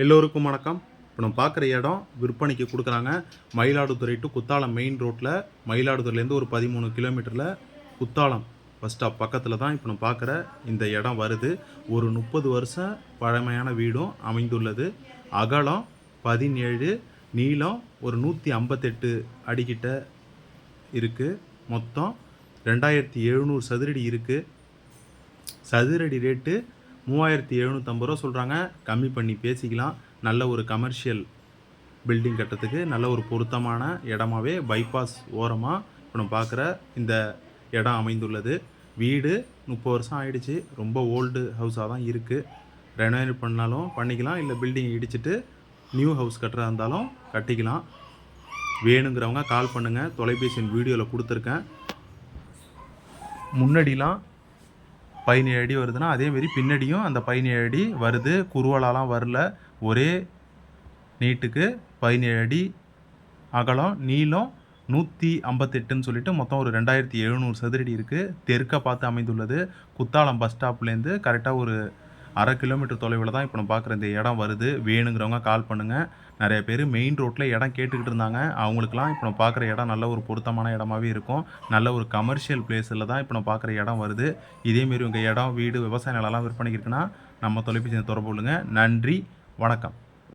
எல்லோருக்கும் வணக்கம். இப்போ நம்ம பார்க்குற இடம் விற்பனைக்கு கொடுக்குறாங்க. மயிலாடுதுறை டு குத்தாலம் மெயின் ரோட்டில் மயிலாடுதுறையிலேருந்து ஒரு பதிமூணு கிலோமீட்டரில் குத்தாலம் பஸ் ஸ்டாப் பக்கத்தில் தான் இப்போ நம்ம பார்க்குற இந்த இடம் வருது. ஒரு முப்பது வருஷம் பழமையான வீடும் அமைந்துள்ளது. அகலம் பதினேழு நீளம் ஒரு நூற்றி ஐம்பத்தெட்டு அடிக்கிட்ட இருக்குது மொத்தம் ரெண்டாயிரத்தி எழுநூறு சதுரடி இருக்குது சதுரடி ரேட்டு மூவாயிரத்தி எழுநூற்றம்பது ரூபா சொல்கிறாங்க கம்மி பண்ணி பேசிக்கலாம். நல்ல ஒரு கமர்ஷியல் பில்டிங் கட்டுறதுக்கு நல்ல ஒரு பொருத்தமான இடமாவே பைபாஸ் ஓரமாக இப்போ நம்ம பார்க்குற இந்த இடம் அமைந்துள்ளது. வீடு முப்பது வருஷம் ஆயிடுச்சு. ரொம்ப ஓல்டு ஹவுஸாக தான் இருக்குது ரெனோவேட் பண்ணாலும் பண்ணிக்கலாம். இல்லை பில்டிங் இடிச்சிட்டு நியூ ஹவுஸ் கட்டுறதா இருந்தாலும் கட்டிக்கலாம். வேணுங்கிறவங்க கால் பண்ணுங்கள் தொலைபேசி வீடியோவில் கொடுத்துருக்கேன். முன்னாடிலாம் பதினேழு அடி வருதுன்னா அதேமாரி பின்னாடியும் அந்த பதினேழு அடி வருது. குறுவலாலாம் வரல. ஒரே நீட்டுக்கு பதினேழு அடி அகலம் நீளம் நூற்றி ஐம்பத்தெட்டுன்னு சொல்லிட்டு மொத்தம் ஒரு ரெண்டாயிரத்தி எழுநூறு சதுரடி இருக்குது தெற்க பார்த்து அமைந்துள்ளது. குத்தாலம் பஸ் ஸ்டாப்லேருந்து கரெக்டாக ஒரு அரை கிலோமீட்டர் தொலைவில் தான் இப்போ நம்ம பார்க்குற இந்த இடம் வருது. வேணுங்கிறவங்க கால் பண்ணுங்கள் நிறைய பேர் மெயின் ரோட்டில் இடம் கேட்டுக்கிட்டு இருந்தாங்க. அவங்களுக்குலாம் இப்போ நம்ம பார்க்குற இடம் நல்ல ஒரு பொருத்தமான இடமாவே இருக்கும். நல்ல ஒரு கமர்ஷியல் பிளேஸில் தான் இப்போ நம்ம பார்க்குற இடம் வருது. இதேமாரி உங்கள் இடம் வீடு விவசாய நிலம்லாம் விற்பனைக்கு இருக்குன்னா நம்ம தொலைபேசியை தொடர்பு கொள்ளுங்கள் நன்றி. வணக்கம்.